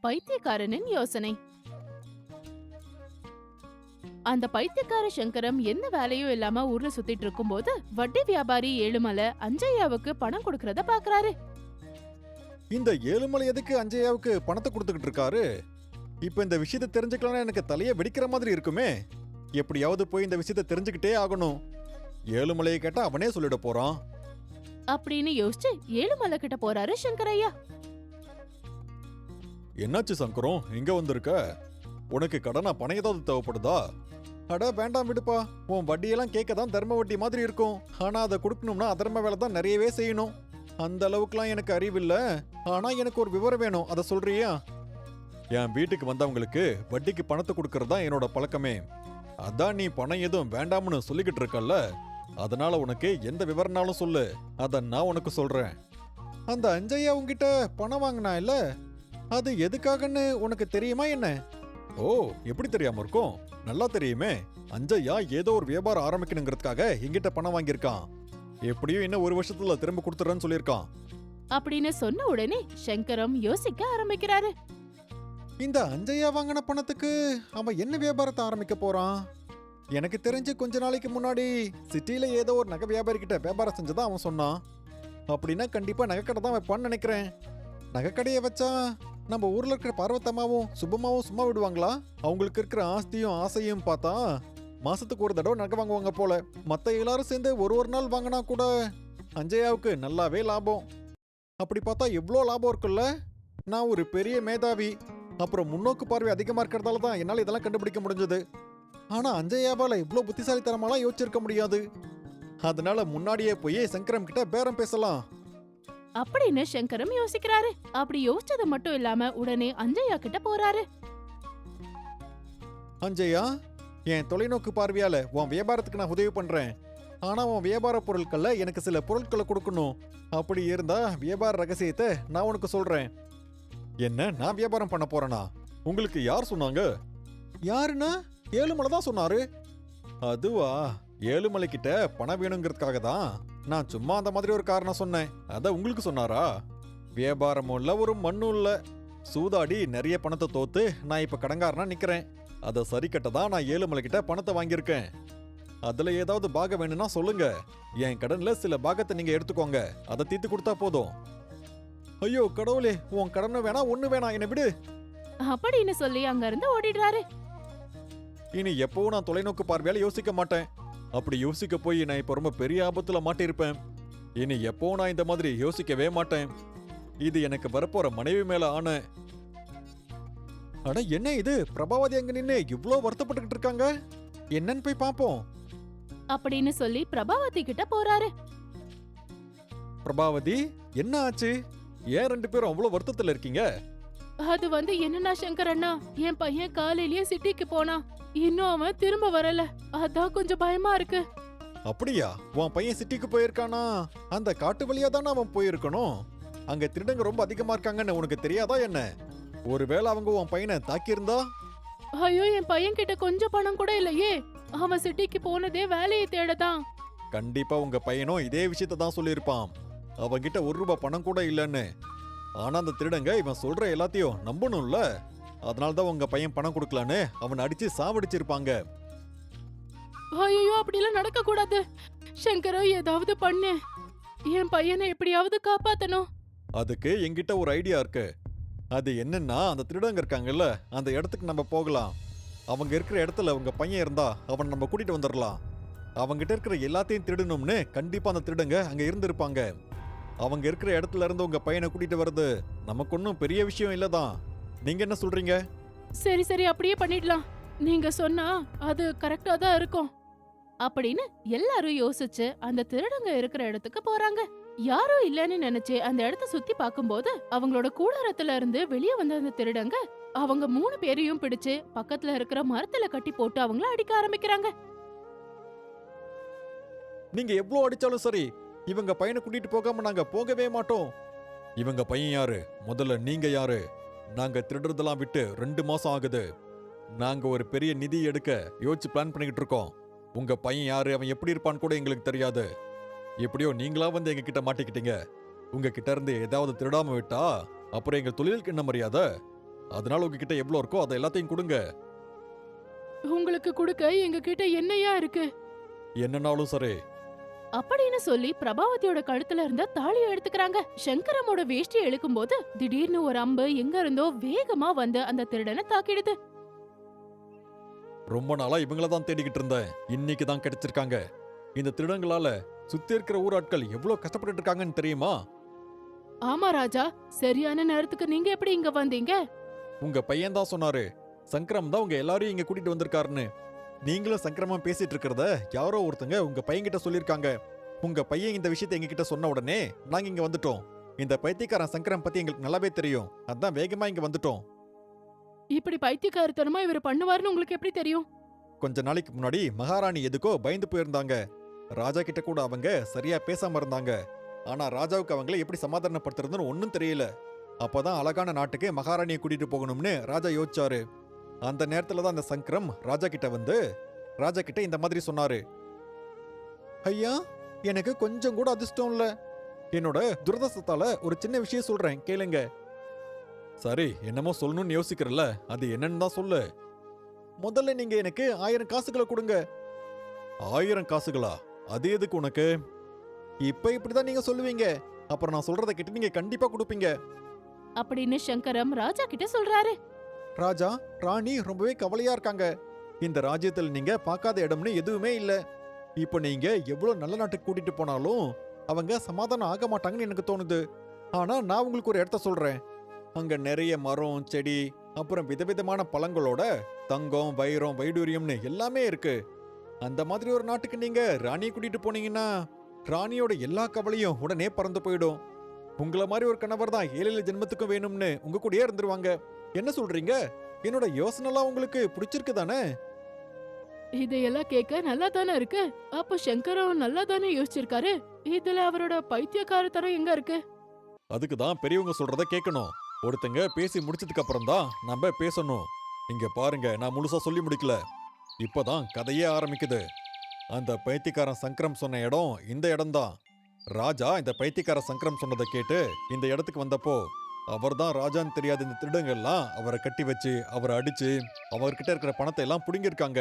பைத்தியக்காரனின் யோசனை. அந்த பைத்தியக்கார சங்கரம் எந்த வேலையும் இல்லாம ஊர்ல சுத்திட்டு இருக்கும்போது வட்டி வியாபாரி ஏழுமலை அஞ்சையாவுக்கு பணம் கொடுக்கறத பாக்குறாரு. இந்த ஏழுமலை எதுக்கு அஞ்சையாவுக்கு பணத்தை கொடுத்துக்கிட்டு இருக்காரு? இப்ப இந்த விஷயத்தை தெரிஞ்சுக்கலாம்னா எனக்கு தலையே வெடிக்கிற மாதிரி இருக்குமே. எப்படியாவது போய் இந்த விஷயத்தை தெரிஞ்சுக்கிட்டே ஆகணும். ஏழுமலையை கேட்டா அவனே சொல்லிட போறான். அப்படின்னு யோசிச்சு ஏழுமலை கிட்ட போறாரு சங்கரையா என்னாச்சு சங்கரம்? எங்கே வந்திருக்க? உனக்கு கடனா பணம் ஏதாவது தேவைப்படுதா? அட வேண்டாம் விடுப்பா. உன் வட்டியெல்லாம் கேட்க தான் தர்ம வட்டி மாதிரி இருக்கும். ஆனா அதை கொடுக்கணும்னா அதர்ம வேலை தான் நிறையவே செய்யணும். அந்த அளவுக்குலாம் எனக்கு அறிவில்ல. ஆனா எனக்கு ஒரு விவரம் வேணும். அதை சொல்றியா? என் வீட்டுக்கு வந்தவங்களுக்கு வட்டிக்கு பணத்தை கொடுக்கறது தான் என்னோட பழக்கமே. அதான் நீ பணம் எதுவும் வேண்டாம்னு சொல்லிக்கிட்டு இருக்கல்ல? அதனால உனக்கு எந்த விவரம்னாலும் சொல்லு. அதை நான் உனக்கு சொல்றேன். அந்த அஞ்சையா உங்ககிட்ட பணம் வாங்கினா இல்லை அது எதுக்காகன்னு உனக்கு தெரியுமா என்ன? ஓ எப்படி தெரியாம இருக்கும்? நல்லா தெரியுமே. அஞ்சையா ஏதோ ஒரு வியாபாரம் ஆரம்பிக்கணுங்கிறதுக்காக எங்கிட்ட பணம் வாங்கியிருக்கான். எப்படியும் இன்னும் ஒரு வருஷத்துல திரும்ப கொடுத்துறேன்னு சொல்லியிருக்கான். அப்படின்னு சொன்ன உடனே சங்கரம் யோசிக்க ஆரம்பிக்கிறாரு. இந்த அஞ்சையா வாங்கின பணத்துக்கு அவன் என்ன வியாபாரத்தை ஆரம்பிக்க போறான்? எனக்கு தெரிஞ்சு கொஞ்ச நாளைக்கு முன்னாடி சிட்டில ஏதோ ஒரு நகை வியாபாரி கிட்ட வியாபாரம் செஞ்சதா அவன் சொன்னான். அப்படின்னா கண்டிப்பா நகைக்கடை தான் வைப்பான்னு நினைக்கிறேன். நகைக்கடையை வச்சா நம்ம ஊர்ல இருக்கிற பார்வத்தம்மாவும் சுபமாவும் சும்மா விடுவாங்களா? அவங்களுக்கு இருக்கிற ஆஸ்தியும் ஆசையும் பார்த்தா மாசத்துக்கு ஒரு தடவை நகை வாங்குவாங்க போல. மத்த எல்லாரும் சேர்ந்து ஒரு ஒரு நாள் வாங்கினா கூட அஞ்சையாவுக்கு நல்லாவே லாபம். அப்படி பார்த்தா எவ்வளோ லாபம் இருக்குல்ல? நான் ஒரு பெரிய மேதாவி. அப்புறம் முன்னோக்கு பார்வை அதிகமாக இருக்கிறதால தான் என்னால் இதெல்லாம் கண்டுபிடிக்க முடிஞ்சது. ஆனால் அஞ்சையாவால் இவ்வளோ புத்திசாலித்தனமாலாம் யோசிச்சிருக்க முடியாது. அதனால முன்னாடியே போய் சங்கரம் கிட்ட பேரம் பேசலாம். அப்படின்னு சங்கரும் யோசிக்கிறாரு. அப்படி யோசிச்சது மட்டும் இல்லாம உடனே அஞ்சையா கிட்ட போறாரு. அஞ்சையா என் தொலைநோக்கு பார்வையால உன் வியாபாரத்துக்கு நான் உதவி பண்றேன். ஆனா உன் வியாபார பொருட்கள்ல எனக்கு சில பொருட்களை கொடுக்கணும். அப்படி இருந்தா வியாபார ரகசியத்தை நான் உனக்கு சொல்றேன். என்ன நான் வியாபாரம் பண்ண போறேனா? உங்களுக்கு யார் சொன்னாங்க? யாருன்னா? ஏழுமலை தான் சொன்னாரு. அதுவா? ஏழுமலை கிட்ட பணம் வேணுங்கிறதுக்காக தான் நான் சும்மா அந்த மாதிரி ஒரு காரணம் சொன்னேன். அத உங்களுக்கு சொன்னாரா? வியாபாரமும் இல்ல ஒரு மண்ணும் இல்ல. சூதாடி நிறைய பணத்தை தோத்து நான் இப்ப கடங்காரனா நிக்கிறேன். அதை சரி கட்ட தான் நான் ஏழுமலை கிட்ட பணத்தை வாங்கியிருக்கேன். அதுல ஏதாவது பாகம் வேணும்னா சொல்லுங்க. என் கடன்ல சில பாகத்தை நீங்க எடுத்துக்கோங்க. அதை தீர்த்து கொடுத்தா போதும். ஐயோ கடவுளே உன் கடனும் வேணாம் ஒண்ணு வேணாம் என்னை விடு. அப்படின்னு சொல்லி அங்க இருந்து ஓடிடுறாரு. இனி எப்பவும் நான் தொலைநோக்கு பார்வையால யோசிக்க மாட்டேன். அப்படி யோசிக்க போய் நான் இப்ப ரொம்ப பெரிய ஆபத்துல மாட்டியிருப்பேன். இனி எப்பவும் நான் இந்த மாதிரி யோசிக்கவே மாட்டேன். இது எனக்கு வரப்போற மனைவி மேல ஆன அட என்ன இது? பிரபாவதி அங்க நின்னு இவ்ளோ வருத்தப்பட்டுக்கிட்டு இருக்காங்க? என்னன்னு போய் பாப்போம். அப்படின்னு சொல்லி பிரபாவதி கிட்ட போறாரு. பிரபாவதி என்ன ஆச்சு? ஏன் ரெண்டு பேரும் அவ்வளவு வருத்தத்துல இருக்கீங்க? அது வந்து என்னன்னா சங்கர் அண்ணா என் பையன் காலையிலேயே சிட்டிக்கு போனான். இன்னும் அவன் திரும்ப வரல. அதான் கொஞ்சம் பயமா இருக்கு. அப்படியா? உன் பையன் சிட்டிக்கு போயிருக்கானா? அந்த காட்டு வழியா தானே அவன் போயிருக்கணும்? அங்க திருடங்க ரொம்ப அதிகமா இருக்காங்கன்னு உனக்கு தெரியாதா என்ன? ஒருவேளை அவங்க உன் பையனை தாக்கியிருந்தா? ஐயோ என் பையன் கிட்ட கொஞ்சம் பணம் கூட இல்லையே. அவன் சிட்டிக்கு போனதே வேலையை தேடதான். கண்டிப்பா உங்க பையனும் இதே விஷயத்த தான் சொல்லியிருப்பான். அவன்கிட்ட ஒரு ரூபாய் பணம் கூட இல்லைன்னு. ஆனா அந்த திருடங்க இவன் சொல்ற எல்லாத்தையும் நம்பணும்ல? அதனால தான் உங்க பையன் பணம் கொடுக்கலன்னு அவனை அடிச்சு சாவடிச்சிருப்பாங்க. ஐயோ அப்படிலாம் நடக்க கூடாது சங்கரோ ஏதாவது பண்ணு. என் பையனை எப்படியாவது காப்பாத்தணும். அதுக்கு என்கிட்ட ஒரு ஐடியா இருக்கு. அது என்னன்னா அந்த திருடங்க இருக்காங்கல்ல அந்த இடத்துக்கு நம்ம போகலாம். அவங்க இருக்கிற இடத்துல உங்க பையன் இருந்தா அவன் நம்ம கூட்டிட்டு வந்துடலாம் அவங்கிட்ட இருக்கிற எல்லாத்தையும் திருடணும்னு கண்டிப்பா அந்த திருடங்க அங்க இருந்திருப்பாங்க. அவங்க இருக்கிற இடத்துல இருந்து உங்க பையனை கூட்டிட்டு வர்றது நமக்கு ஒன்றும் பெரிய விஷயம் இல்லதான். நீங்க என்ன சொல்றீங்க? சரி சரி அப்படியே பண்ணிடலாம். நீங்க சொன்னா அது கரெக்டா தான் இருக்கும். அப்படின்னு எல்லாரும் யோசிச்சு அந்த திருடங்க இருக்கிற இடத்துக்கு போறாங்க. யாரும் இல்லைன்னு நினைச்சு அந்த இடத்த சுத்தி பார்க்கும்போது அவங்களோட கூடாரத்துல இருந்து வெளியே வந்த அந்த திருடங்க அவங்க மூணு பேரையும் பிடிச்சு பக்கத்துல இருக்கிற மரத்துல கட்டி போட்டு அவங்கள அடிக்க ஆரம்பிக்கிறாங்க. நீங்க எவ்வளவு அடிச்சாலும் சரி இவங்க பையனை கூட்டிட்டு போகாம நாங்க போகவே மாட்டோம். இவங்க பையன் யாரு? முதல்ல நீங்க யாரு? நாங்க திருடுறதெல்லாம் விட்டு ரெண்டு மாசம் ஆகுது. நாங்க ஒரு பெரிய நிதி எடுக்க யோசிச்சு பிளான் பண்ணிக்கிட்டு இருக்கோம். உங்க பையன் யாரு? அவன் எப்படி இருப்பான்னு கூட எங்களுக்கு தெரியாது. எப்படியோ நீங்களா வந்து எங்க கிட்ட மாட்டிக்கிட்டீங்க. உங்க கிட்ட இருந்து ஏதாவது திருடாம விட்டா அப்புறம் எங்க தொழிலுக்கு என்ன மரியாதை? அதனால உங்ககிட்ட எவ்வளவு இருக்கோ அதை எல்லாத்தையும் கொடுங்க. உங்களுக்கு கொடுக்க எங்க கிட்ட என்னையா இருக்கு? என்னன்னாலும் சரி அப்படின்னு சொல்லி பிரபாவதியோட கழுத்துல இருந்த தாலியை எடுத்துக்கறாங்க. சங்கரமோட வேஷ்டியை இழுக்கும் போது திடீர்னு ஒரு அம்பு எங்க இருந்தோ வேகமா வந்து அந்த திருடனை தாக்கிடுது. ரொம்ப நாளா இவங்கள தான் தேடிக்கிட்டு இருந்தேன். இன்னைக்கு தான் கிடைச்சிருக்காங்க. இந்த திருடங்களால சுத்தி இருக்கிற ஊராட்கள் எவ்வளவு கஷ்டப்பட்டு இருக்காங்கன்னு தெரியுமா? ஆமா ராஜா சரியான நேரத்துக்கு நீங்க எப்படி இங்க வந்தீங்க? உங்க பையன் தான் சொன்னாரு சங்கரம் தான் உங்க எல்லாரையும் இங்க கூட்டிட்டு வந்திருக்காருன்னு. நீங்களும் சங்கரமா பேசிட்டு இருக்கிறத யாரோ ஒருத்தங்க உங்க பையன்கிட்ட சொல்லிருக்காங்க உங்க பையன் இந்த விஷயத்தை எங்ககிட்ட சொன்ன உடனே நாங்க இங்க வந்துட்டோம். இந்த பைத்தியக்காரன் சங்கரம் பத்தி எங்களுக்கு நல்லாவே தெரியும். அதான் வேகமா இங்க வந்துட்டோம். இப்படி பைத்தியக்காரத்தனமா இவர் பண்ணுவாருன்னு உங்களுக்கு எப்படி தெரியும்? கொஞ்ச நாளைக்கு முன்னாடி மகாராணி எதுக்கோ பயந்து போயிருந்தாங்க. ராஜா கிட்ட கூட அவங்க சரியா பேசாம இருந்தாங்க. ஆனா ராஜாவுக்கு அவங்கள எப்படி சமாதானப்படுத்துறதுன்னு ஒன்னும் தெரியல. அப்பதான் அழகான நாட்டுக்கு மகாராணியை கூட்டிட்டு போகணும்னு ராஜா யோசிச்சாரு. அந்த நேரத்தில் தான் அந்த சங்கரம் ராஜா கிட்ட வந்து ராஜா கிட்ட இந்த மாதிரி சொன்னாரு. ஐயா எனக்கு கொஞ்சம் கூட அதிர்ஷ்டம் இல்லை. என்னோட துரதசத்தால ஒரு சின்ன விஷயம் சொல்றேன் கேளுங்க. சரி என்னமோ சொல்லணும்னு யோசிக்கிறல்ல. அது என்னன்னு தான் சொல்லு. முதல்ல நீங்க எனக்கு ஆயிரம் காசுகளை கொடுங்க. ஆயிரம் காசுகளா? அது எதுக்கு உனக்கு? இப்ப இப்படிதான் நீங்க சொல்லுவீங்க. அப்புறம் நான் சொல்றத கேட்டு நீங்க கண்டிப்பா கொடுப்பீங்க. அப்படின்னு சங்கரம் ராஜா கிட்ட சொல்றாரு. ராஜா ராணி ரொம்பவே கவலையா இருக்காங்க. இந்த ராஜ்யத்தில் நீங்க பார்க்காத இடம்னு எதுவுமே இல்லை. இப்போ நீங்க எவ்வளவு நல்ல நாட்டுக்கு கூட்டிட்டு போனாலும் அவங்க சமாதானம் ஆக மாட்டாங்கன்னு எனக்கு தோணுது. ஆனா நான் உங்களுக்கு ஒரு இடத்த சொல்றேன். அங்க நிறைய மரம் செடி அப்புறம் விதவிதமான பழங்களோட தங்கம் வைரம் வைடூரியம்னு எல்லாமே இருக்கு. அந்த மாதிரி ஒரு நாட்டுக்கு நீங்க ராணியை கூட்டிட்டு போனீங்கன்னா ராணியோட எல்லா கவலையும் உடனே பறந்து போயிடும். உங்களை மாதிரி ஒரு கணவர் தான் ஏழு ஜென்மத்துக்கும் வேணும்னு உங்க கூடயே இருந்துருவாங்க. என்ன சொல்றீங்க? என்னோட யோசனைலாம் உங்களுக்கு பிடிச்சிருக்கு தானே இதையெல்லாம் கேட்க நல்லா தானே இருக்கு? அப்ப சங்கரம் நல்லா தானே யோசிச்சிருக்காரு? இதுல அவரோட பைத்தியக்காரத்தனம் எங்க இருக்கு? அதுக்கு தான் பெரியவங்க சொல்றத கேட்கணும். ஒருத்தங்க பேசி முடிச்சதுக்கு அப்புறம் தான் நம்ம பேசணும். இங்க பாருங்க நான் முழுசா சொல்லி முடிக்கல. இப்பதான் கதையே ஆரம்பிக்குது. அந்த பைத்தியக்காரன் சங்கரம் சொன்ன இடம் இந்த இடம்தான் ராஜா இந்த பைத்தியக்கார சங்கரம் சொன்னதை கேட்டு இந்த இடத்துக்கு வந்தப்போ அவர்தான் ராஜான்னு தெரியாத இந்த திருடங்கள்லாம் அவரை கட்டி வச்சு அவரை அடிச்சு அவர்கிட்ட இருக்கிற பணத்தை எல்லாம் பிடுங்கியிருக்காங்க.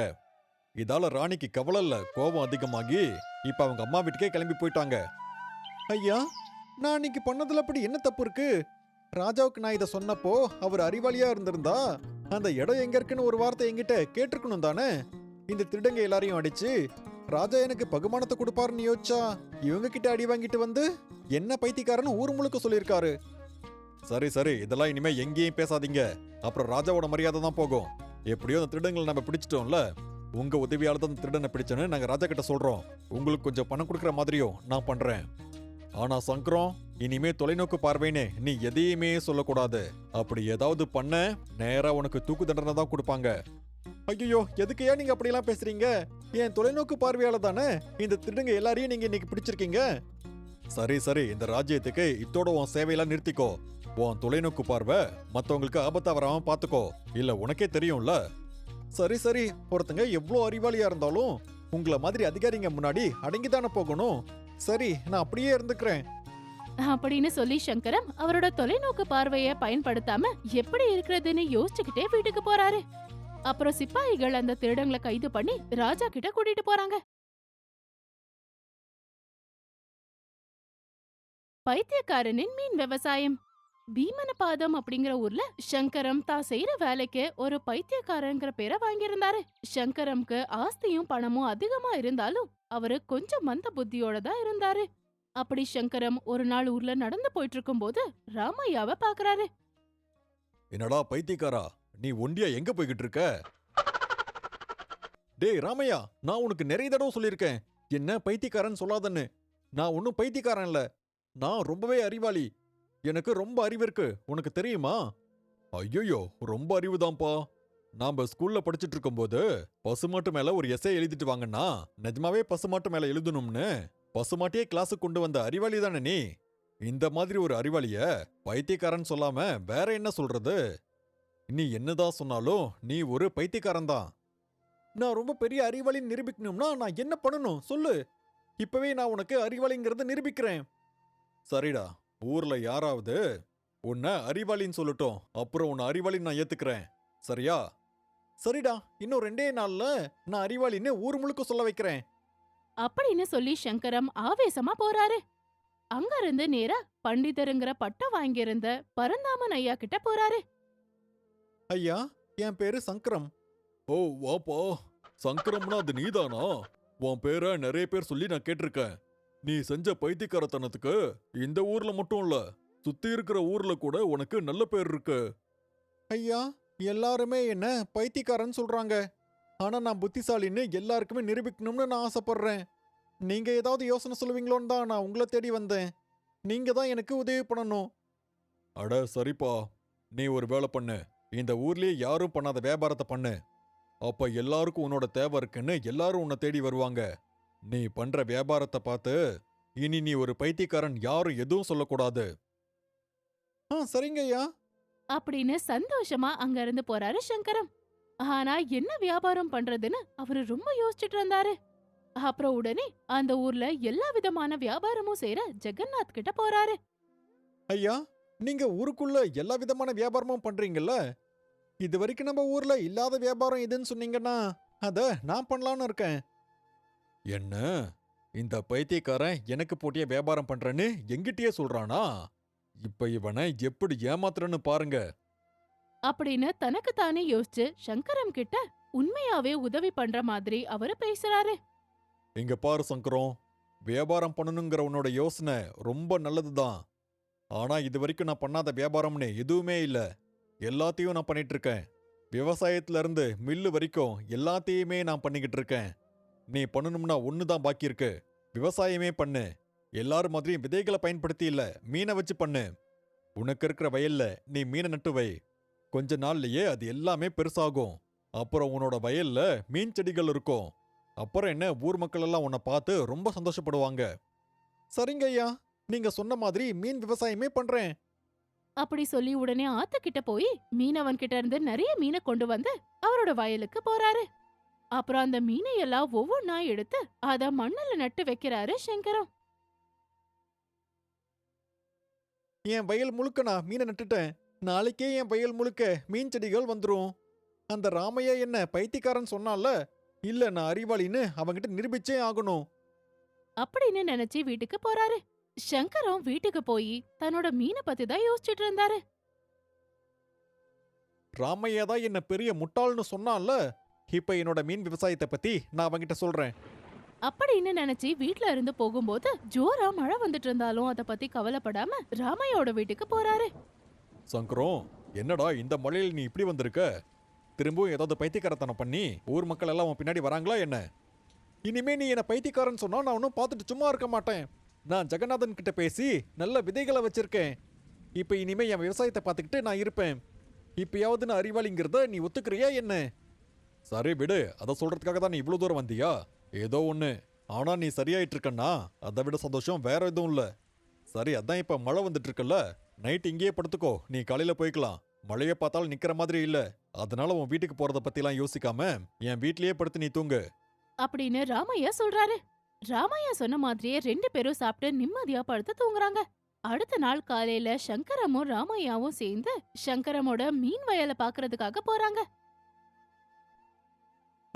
இதால ராணிக்கு கவலை இல்லை கோபம் அதிகமாகி இப்போ அவங்க அம்மா வீட்டுக்கே கிளம்பி போயிட்டாங்க. ஐயா நான் இன்னைக்கு பண்ணதுல அப்படி என்ன தப்பு இருக்கு? ராஜாவுக்கு நான் இதை சொன்னப்போ அவர் அறிவாளியா இருந்திருந்தா அந்த இடம் எங்க இருக்குன்னு ஒரு வார்த்தை என்கிட்ட கேட்டிருக்கணும் தானே? இந்த திருடங்க எல்லாரையும் அடிச்சு ராஜா எனக்கு பகுமானத்தை கொடுப்பாருன்னு யோசிச்சா இவங்க கிட்ட அடி வாங்கிட்டு வந்து என்ன பைத்தியக்காரன்னு ஊர் முழுக்க சொல்லியிருக்காரு. சரி சரி. இதெல்லாம் இனிமே எங்கேயும் பேசாதீங்க. அப்புறம் ராஜாவோட மரியாதை தான் போகும். எப்படியோ அந்த திருடங்களை நம்ம பிடிச்சிட்டோம்ல? உங்க உதவியால தான் அந்த திருடனை பிடிச்சேன்னு நாங்க ராஜா கிட்ட சொல்றோம். உங்களுக்கு கொஞ்சம் பணம் கொடுக்குற மாதிரியும் நான் பண்றேன். ஆனா சங்கரம் இனிமே தொலைநோக்கு பார்வைன்னு நீ எதையுமே சொல்லக்கூடாது. அப்படி ஏதாவது பண்ண நேரா உனக்கு தூக்கு தண்டனை தான் கொடுப்பாங்க. ஐயோ எதுக்கு ஏன் நீங்க அப்படியெல்லாம் பேசுறீங்க? என் தொலைநோக்கு பார்வையால தானே இந்த திருடுங்க எல்லாரையும் நீங்க இன்னைக்கு பிடிச்சிருக்கீங்க? சரி சரி. இந்த ராஜ்யத்துக்கு இத்தோட உன் சேவையெல்லாம் நிறுத்திக்கோ. உன் தொலைநோக்கு பார்வை மற்றவங்களுக்கு ஆபத்தா வராம பாத்துக்கோ. இல்ல உனக்கே தெரியும்ல. சரி சரி ஒருத்தங்க எவ்வளோ அறிவாளியா இருந்தாலும் உங்களை மாதிரி அதிகாரிங்க முன்னாடி அடங்கி தானே போகணும். சரி நான் அப்படியே இருந்துக்கிறேன். அப்படின்னு சொல்லி சங்கரம் அவரோட தொலைநோக்கு பார்வைய பயன்படுத்தாம எப்படி இருக்கிறதுன்னு யோசிச்சுக்கிட்டே வீட்டுக்கு போறாரு. அப்புறம் சிப்பாயிகள் அந்த திருடங்களை கைது பண்ணி ராஜா கிட்ட கூட்டிட்டு போறாங்க. பைத்தியக்காரனின் மீன் விவசாயம். பீமனபாதம் அப்படிங்கிற ஊர்ல சங்கரம் தான் செய்யற வேலைக்கு ஒரு பைத்தியக்காரங்கிற பேரை வாங்கியிருந்தாரு. சங்கரம்க்கு ஆஸ்தியும் பணமும் அதிகமா இருந்தாலும் அவரு கொஞ்சம் மந்த புத்தியோட தான் இருந்தாரு. அப்படி சங்கரம் ஒரு நாள் ஊர்ல நடந்து போயிட்டு இருக்கும்போது ராமையாவை பாக்குறாரு. என்னடா பைத்தியக்காரா? நீ ஒண்டியா எங்க போய்கிட்டு இருக்க? டேய் ராமையா நான் உனக்கு நிறைய தடவை சொல்லியிருக்கேன். என்ன பைத்தியக்காரன் சொல்லாதன்னு. நான் ஒன்றும் பைத்தியக்காரன் இல்ல. நான் ரொம்பவே அறிவாளி. எனக்கு ரொம்ப அறிவு இருக்கு. உனக்கு தெரியுமா? ஐயோ ரொம்ப அறிவுதான்ப்பா. நாம ஸ்கூல்ல படிச்சுட்டு இருக்கும்போது பசுமாட்டு மேல ஒரு எஸ்ஐ எழுதிட்டு வாங்கன்னா நிஜமாவே பசுமாட்டு மேல எழுதணும்னு பசுமாட்டியே கிளாஸுக்கு கொண்டு வந்த அறிவாளி தானே நீ? இந்த மாதிரி ஒரு அறிவாளிய பைத்தியக்காரன் சொல்லாம வேற என்ன சொல்றது? நீ என்னதான் சொன்னாலும் நீ ஒரு பைத்தியக்காரன் தான். நான் ரொம்ப பெரிய அறிவாளின்னு நிரூபிக்கணும்னா நான் என்ன பண்ணணும்? சொல்லு. இப்பவே நான் உனக்கு அறிவாளிங்கிறத நிரூபிக்கிறேன். சரிடா. ஊர்ல யாராவது உன்னை அறிவாளின்னு சொல்லட்டும் அப்புறம் உன்னை அறிவாளின்னு நான் ஏத்துக்கிறேன். சரியா? சரிடா இன்னும் ரெண்டே நாள்ல நான் அறிவாளின்னு ஊர் முழுக்க சொல்ல வைக்கிறேன். அப்படின்னு சொல்லி சங்கரம் ஆவேசமா போறாரு. அங்க இருந்து நேரா பண்டிதருங்கிற பட்டம் வாங்கியிருந்த பரந்தாமன் ஐயா கிட்ட போறாரு. ஐயா என் பேரு சங்கரம். ஓ வாப்பா சங்கரம்னா அது நீதானா? உன் பேரை நிறைய பேர் சொல்லி நான் கேட்டிருக்கேன். நீ செஞ்ச பைத்தியக்காரத்தனத்துக்கு இந்த ஊர்ல மட்டும் இல்ல சுத்தி இருக்கிற ஊர்ல கூட உனக்கு நல்ல பேர் இருக்கு. ஐயா எல்லாருமே என்ன பைத்தியக்காரன் சொல்றாங்க. ஆனா நான் புத்திசாலின்னு எல்லாருக்குமே நிரூபிக்கணும்னு நான் ஆசைப்படுறேன். நீங்க ஏதாவது யோசனை சொல்லுவீங்களோன்னு தான் நான் உங்களை தேடி வந்தேன். நீங்க தான் எனக்கு உதவி பண்ணணும். அட சரிப்பா. நீ ஒரு வேலை பண்ணு. இந்த ஊர்லயே யாரும் பண்ணாத வியாபாரத்தை பண்ணு. அப்ப எல்லாருக்கும் உன்னோட தேவை இருக்குன்னு எல்லாரும் உன்னை தேடி வருவாங்க. நீ பண்ற வியாபாரத்தை பார்த்து இனி நீ ஒரு பைத்தியக்காரன் யாரும் எதுவும் சொல்லக்கூடாது. ஆ சரிங்க ஐயா அப்படின்னு சந்தோஷமா அங்க இருந்து போறாரு சங்கரம். ஆனா என்ன வியாபாரம் பண்றதுன்னு அவரு ரொம்ப யோசிச்சுட்டு இருந்தாரு. அப்புறம் உடனே அந்த ஊர்ல எல்லா விதமான வியாபாரமும் செய்யற ஜெகநாத் கிட்ட போறாரு. ஐயா நீங்க ஊருக்குள்ள எல்லா விதமான வியாபாரமும் பண்றீங்கல்ல? இது வரைக்கும் நம்ம ஊர்ல இல்லாத வியாபாரம் எதுன்னு சொன்னீங்கன்னா அத நான் பண்ணலான்னு இருக்கேன். என்ன? இந்த பைத்தியக்காரன் எனக்கு போட்டிய வியாபாரம் பண்றேன்னு எங்கிட்டயே சொல்றானா? இப்ப இவனை எப்படி ஏமாத்துறன்னு பாருங்க. அப்படின்னு தனக்கு தானே யோசிச்சு சங்கரம் கிட்ட உண்மையாவே உதவி பண்ற மாதிரி அவரு பேசுறாரு. இங்க பாரு சங்கரம் வியாபாரம் பண்ணணுங்கிற உன்னோட யோசனை ரொம்ப நல்லதுதான். ஆனா இது வரைக்கும் நான் பண்ணாத வியாபாரம்னு எதுவுமே இல்ல. எல்லாத்தையும் நான் பண்ணிட்டு இருக்கேன். விவசாயத்துல இருந்து மில்லு வரைக்கும் எல்லாத்தையுமே நான் பண்ணிக்கிட்டு இருக்கேன். நீ பண்ணணும்னா ஒன்று தான் பாக்கி இருக்கு. விவசாயமே பண்ணு. எல்லாரும் மாதிரியும் விதைகளை பயன்படுத்தி இல்லை மீனை வச்சு பண்ணு. உனக்கு இருக்கிற வயல்ல நீ மீனை நட்டு வை. கொஞ்ச நாள்லயே அது எல்லாமே பெருசாகும். அப்புறம் உன்னோட வயல்ல மீன் செடிகள் இருக்கும். அப்புறம் என்ன ஊர் மக்கள் எல்லாம் உன்னை பார்த்து ரொம்ப சந்தோஷப்படுவாங்க. சரிங்க ஐயா நீங்க சொன்ன மாதிரி மீன் விவசாயமே பண்றேன். அப்படி சொல்லி உடனே ஆத்து கிட்ட போய் மீனவன் கிட்ட இருந்து நிறைய மீனை கொண்டு வந்து அவரோட வயலுக்கு போறாரு. அப்புறம் அந்த மீனை எல்லாம் ஒவ்வொன்னா எடுத்து அத மண்ணுல நட்டு வைக்கிறாரு சங்கரம். என் வயல் முழுக்க நான் மீனை நட்டுட்டேன். நாளைக்கே என் வயல் முழுக்க மீன் செடிகள் வந்துரும். அந்த ராமையா என்ன பைத்தியக்காரன் சொன்னால இல்ல நான் அறிவாளின்னு அவன்கிட்ட நிரூபிச்சே ஆகணும். அப்படின்னு நினைச்சு வீட்டுக்கு போறாரு. சங்கரம் வீட்டுக்கு போய் தன்னோட மீனை பத்தி தான் யோசிச்சுட்டு இருந்தாரு. ராமையா தான் என்ன பெரிய முட்டாள்னு சொன்னான்ல? இப்ப என்னோட மீன் விவசாயத்தை பத்தி நான் அவன்கிட்ட சொல்றேன். அப்படின்னு நினைச்சு வீட்ல இருந்து போகும்போது ஜோரா மழை வந்துட்டு இருந்தாலும் அத பத்தி கவலைப்படாம ராமையோட வீட்டுக்கு போறாரு. சங்கரம் என்னடா இந்த மழையில் நீ இப்படி வந்திருக்க? திரும்பவும் ஏதாவது பைத்தியக்காரத்தனம் பண்ணி ஊர் மக்கள் எல்லாம் உன் பின்னாடி வராங்களா என்ன? இனிமே நீ என்ன பைத்தியக்காரன் சொன்னா நான் ஒன்றும் பார்த்துட்டு சும்மா இருக்க மாட்டேன். நான் ஜெகநாதன் கிட்ட பேசி நல்ல விதைகளை வச்சிருக்கேன். இப்போ இனிமே என் விவசாயத்தை பார்த்துக்கிட்டு நான் இருப்பேன். இப்பயாவது நான் அறிவாளிங்கிறத நீ ஒத்துக்கிறியா என்ன? சரி விடு அதை சொல்கிறதுக்காக தான் நீ இவ்வளோ தூரம் வந்தியா? ஏதோ ஒன்று ஆனா நீ சரியாயிட்டு இருக்கன்னா அதை விட சந்தோஷம் வேற எதுவும் இல்லை. சரி அதான் இப்போ மழை வந்துட்டு இருக்குல்ல நைட் இங்கேயே படுத்துக்கோ. நீ காலையில போய்க்கலாம். மழைய பார்த்தாலும் நிற்கிற மாதிரி இல்ல. அதனால உன் வீட்டுக்கு போறத பத்திலாம் யோசிக்காம என் வீட்லயே படுத்து நீ தூங்கு. அப்படின்னு ராமையா சொல்றாரு. ராமையா சொன்ன மாதிரியே ரெண்டு பேரும் சாப்பிட்டு நிம்மதியா படுத்து தூங்குறாங்க. அடுத்த நாள் காலையில சங்கரமும் ராமையாவும் சேர்ந்து சங்கரமோட மீன் வயலை பாக்குறதுக்காக போறாங்க.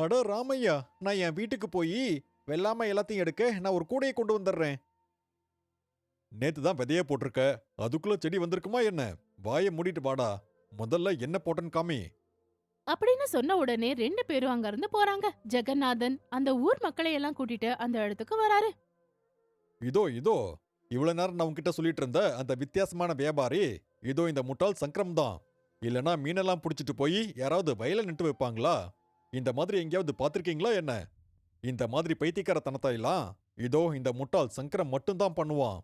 அட ராமையா நான் என் வீட்டுக்கு போய் வெள்ளாம எல்லாத்தையும் எடுக்க நான் ஒரு கூடையை கொண்டு வந்துடுறேன். நேத்து தான் விதைய போட்டிருக்க. அதுக்குள்ள செடி வந்திருக்குமா என்ன? வாயை மூடிட்டு வாடா. முதல்ல என்ன போட்டேன்னு காமி? அப்படின்னு சொன்ன உடனே ரெண்டு பேரும் அங்க இருந்து போறாங்க. ஜெகநாதன் அந்த ஊர் மக்களை எல்லாம் கூட்டிட்டு அந்த இடத்துக்கு வராரு. இதோ இதோ. இவ்வளவு நேரம் நான் உன்கிட்ட சொல்லிட்டு இருந்த அந்த வித்தியாசமான வியாபாரி இதோ இந்த முட்டாள் சங்கரம் தான் இல்லனா மீனெல்லாம் புடிச்சிட்டு போய் யாராவது வயல நிட்டு வைப்பாங்களா? இந்த மாதிரி எங்கேயாவது பார்த்திருக்கீங்களா என்ன? இந்த மாதிரி பைத்தியக்காரத்தனத்தை எல்லாம் இதோ இந்த முட்டாள் சங்கரம் மட்டும்தான் பண்ணுவான்.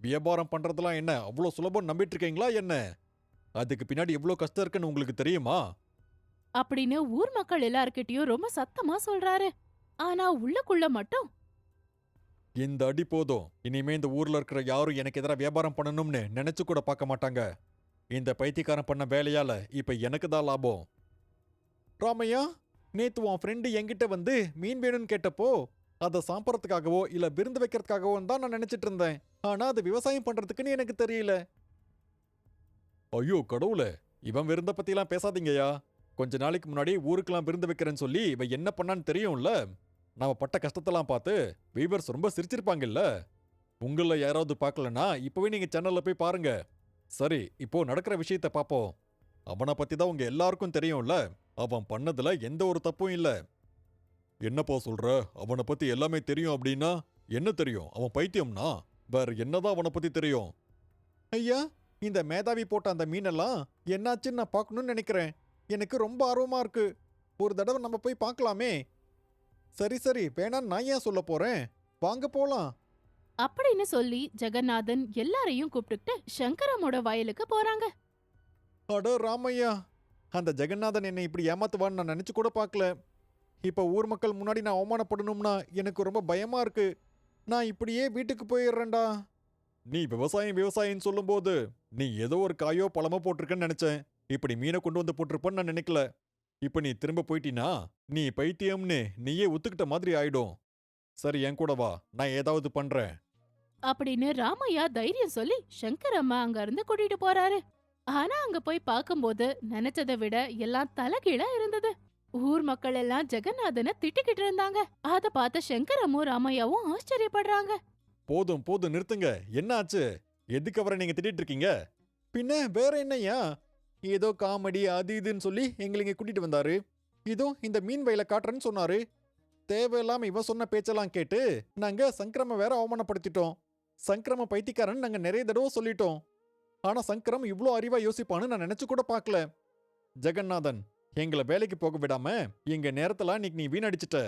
வியாபாரம் பண்றதெல்லாம் என்ன அவ்வளோ சுலபம் நம்பிட்டு இருக்கீங்களா என்ன? அதுக்கு பின்னாடி எவ்வளோ கஷ்டம் இருக்குன்னு உங்களுக்கு தெரியுமா? அப்படின்னு ஊர் மக்கள் எல்லார்கிட்டயும் ரொம்ப சத்தமா சொல்றாரு. ஆனா உள்ளுக்குள்ள மட்டும். இந்த அடி போதும். இனிமே இந்த ஊர்ல இருக்கிற யாரும் எனக்கு எதிராக வியாபாரம் பண்ணணும்னு நினைச்சு கூட பார்க்க மாட்டாங்க. இந்த பைத்தியக்காரன் பண்ண வேலையால இப்ப எனக்கு தான் லாபம். ராமையா நேத்து உன் ஃப்ரெண்டு என்கிட்ட வந்து மீன் வேணும்னு கேட்டப்போ அதை சாப்பிட்றதுக்காகவோ இல்ல விருந்து வைக்கிறதுக்காகவோ தான் நான் நினச்சிட்டு இருந்தேன். ஆனா அது விவசாயம் பண்றதுக்குன்னு எனக்கு தெரியல. ஐயோ கடவுளே இவன் விருந்த பத்திலாம் பேசாதீங்கய்யா. கொஞ்ச நாளைக்கு முன்னாடி ஊருக்கெல்லாம் விருந்து வைக்கிறேன்னு சொல்லி இவன் என்ன பண்ணான்னு தெரியும்ல? நாம பட்ட கஷ்டத்தெல்லாம் பார்த்து வீவர்ஸ் ரொம்ப சிரிச்சிருப்பாங்கல்ல? உங்களில் யாராவது பார்க்கலன்னா இப்பவே நீங்க சேனலில் போய் பாருங்க. சரி இப்போ நடக்கிற விஷயத்த பாப்போம் அவனை பத்தி தான் உங்க எல்லாருக்கும் தெரியும்ல. அவன் பண்ணதுல எந்த ஒரு தப்பும் இல்ல. என்னப்பா சொல்ற? அவனை பத்தி எல்லாமே தெரியும் அப்படின்னா என்ன தெரியும்? அவன் பைத்தியம்னா? வேற என்னதான் அவனை பத்தி தெரியும்? ஐயா இந்த மேதாவி போட்ட அந்த மீனெல்லாம் என்னாச்சுன்னு நான் பார்க்கணும்னு நினைக்கிறேன். எனக்கு ரொம்ப ஆர்வமா இருக்கு. ஒரு தடவை நம்ம போய் பார்க்கலாமே. சரி சரி வேணான்னு நான் ஏன் சொல்ல போறேன்? வாங்க போலாம். அப்படின்னு சொல்லி ஜெகநாதன் எல்லாரையும் கூப்பிட்டுக்கிட்டு சங்கரமோட வயலுக்கு போறாங்க. அட ராமையா அந்த ஜெகநாதன் என்னை இப்படி ஏமாத்துவான்னு நான் நினைச்சு கூட பார்க்கல. இப்போ ஊர் மக்கள் முன்னாடி நான் அவமானப்படணும்னா எனக்கு ரொம்ப பயமா இருக்கு. நான் இப்படியே வீட்டுக்கு போயிடுறேன்டா. நீ விவசாயம் விவசாயம்னு சொல்லும்போது நீ ஏதோ ஒரு காயோ பழமோ போட்டிருக்கன்னு நினைச்சேன். இப்படி மீனை கொண்டு வந்து போட்டிருப்பன்னு நான் நினைக்கல. இப்போ நீ திரும்ப போயிட்டினா நீ பைத்தியம்னு நீயே ஒத்துக்கிட்ட மாதிரி ஆயிடும். சரி என் கூட வா. நான் ஏதாவது பண்றேன். அப்படின்னு ராமையா தைரியம் சொல்லி சங்கரம்மா அங்க இருந்து கூட்டிட்டு போறாரு. ஆனா அங்க போய் பார்க்கும்போது நினைச்சதை விட எல்லாம் தலைகீழா இருந்தது. ஊர் மக்கள் எல்லாம் ஜெகநாதனை திட்டிக்கிட்டு இருந்தாங்க. அத பார்த்த சங்கரமும் ராமையாவும் ஆச்சரியப்படுறாங்க. போதும் போதும் நிறுத்துங்க. என்ன ஆச்சு? எதுக்கு அவரை நீங்க திட்டிட்டு இருக்கீங்க? பின்ன வேற என்னய்யா? ஏதோ காமெடி அது இதுன்னு சொல்லி எங்களை இங்க கூட்டிட்டு வந்தாரு. இதோ இந்த மீன் வயல காட்டுறேன்னு சொன்னாரு. தேவையில்லாம இவன் சொன்ன பேச்செல்லாம் கேட்டு நாங்க சங்கிரம வேற அவமானப்படுத்திட்டோம். சங்கிரம பைத்தியக்காரன் நாங்க நிறைய தடவை சொல்லிட்டோம். ஆனா சங்கரம் இவ்ளோ அறிவா யோசிப்பான்னு நான் நினைச்சு கூட பார்க்கல. ஜெகநாதன் எங்களை வேலைக்கு போக விடாம எங்க நேரத்தெல்லாம் இன்னைக்கு நீ வீணடிச்சிட்ட.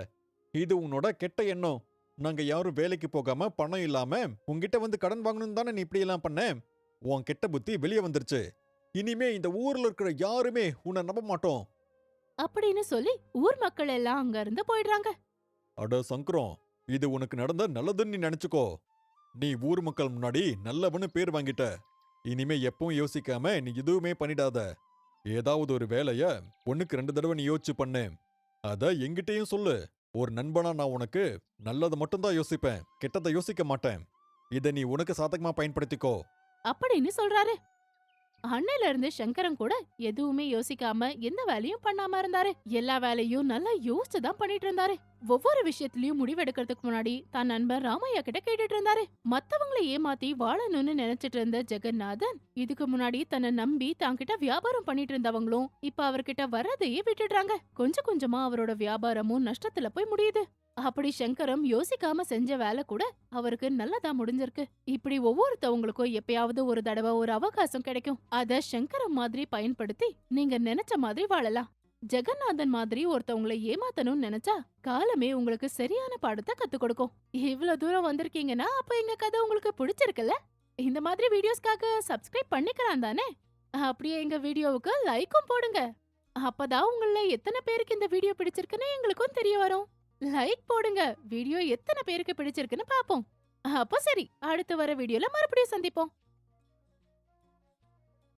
இது உன்னோட கெட்ட எண்ணம். நாங்க யாரும் வேலைக்கு போகாம பணம் இல்லாம உன்கிட்ட வந்து கடன் வாங்கணும் தானே நீ இப்படி எல்லாம் பண்ண? உன் கெட்ட புத்தி வெளியே வந்துருச்சு. இனிமே இந்த ஊர்ல இருக்கிற யாருமே உன்னை நம்ப மாட்டோம். அப்படின்னு சொல்லி ஊர் மக்கள் எல்லாம் அங்க இருந்து போயிடுறாங்க. அட சங்கரம் இது உனக்கு நடந்த நல்லதுன்னு நீ நினைச்சுக்கோ. நீ ஊர் மக்கள் முன்னாடி நல்லவனு பேர் வாங்கிட்ட. இனிமே எப்பவும் யோசிக்காம நீ எதுவுமே பண்ணிடாத. ஏதாவது ஒரு வேலைய ஒண்ணுக்கு ரெண்டு தடவை நீ யோசிச்சு பண்ணு. அத எங்கிட்டயும் சொல்லு. ஒரு நண்பனா நான் உனக்கு நல்லதை மட்டும்தான் யோசிப்பேன். கெட்டதை யோசிக்க மாட்டேன். இதை நீ உனக்கு சாதகமா பயன்படுத்திக்கோ. அப்படின்னு சொல்றாரு. அன்னையில இருந்து சங்கரன் கூட எதுவுமே யோசிக்காம எந்த வேலையும் பண்ணாம இருந்தாரு. எல்லா வேலையும் நல்லா யோசிச்சு தான் பண்ணிட்டு இருந்தாரு. ஒவ்வொரு விஷயத்திலயும் முடிவெடுக்கிறதுக்கு முன்னாடி தன் நண்பர் ராமையா கிட்ட கேட்டுட்டு இருந்தாரு. மத்தவங்களை ஏமாத்தி வாழணும்னு நினைச்சிட்டு இருந்த ஜெகநாதன் இதுக்கு முன்னாடி தன்னை நம்பி தான்கிட்ட வியாபாரம் பண்ணிட்டு இருந்தவங்களும் இப்ப அவர்கிட்ட வர்றதையே விட்டுடுறாங்க. கொஞ்சம் கொஞ்சமா அவரோட வியாபாரமும் நஷ்டத்துல போய் முடியுது. அப்படி சங்கரம் யோசிக்காம செஞ்ச வேலை கூட அவருக்கு நல்லதா முடிஞ்சிருக்கு. இப்படி ஒவ்வொருத்தவங்களுக்கும் எப்பயாவது ஒரு தடவை ஒரு அவகாசம் கிடைக்கும். அத சங்கரம் மாதிரி பயன்படுத்தி நீங்க நினைச்ச மாதிரி வாழலாம். ஜெகநாதன் மாதிரி ஒருத்தவங்களை ஏமாத்தணும்னு நினைச்சா காலமே உங்களுக்கு சரியான பாடத்தை கத்து கொடுக்கும். இவ்வளவு தூரம் வந்திருக்கீங்கன்னா அப்ப எங்க கதை உங்களுக்கு பிடிச்சிருக்குல்ல? இந்த மாதிரி வீடியோஸ்க்காக சப்ஸ்கிரைப் பண்ணிக்கிறான் தானே? அப்படியே எங்க வீடியோவுக்கு லைக்கும் போடுங்க. அப்பதான் உங்கள எத்தனை பேருக்கு இந்த வீடியோ பிடிச்சிருக்குன்னு எங்களுக்கும் தெரிய வரும். லைக் போடுங்க. வீடியோ எத்தனை பேருக்கு பிடிச்சிருக்குன்னு பாப்போம். அப்போ சரி அடுத்து வர வீடியோல மறுபடியும் சந்திப்போம்.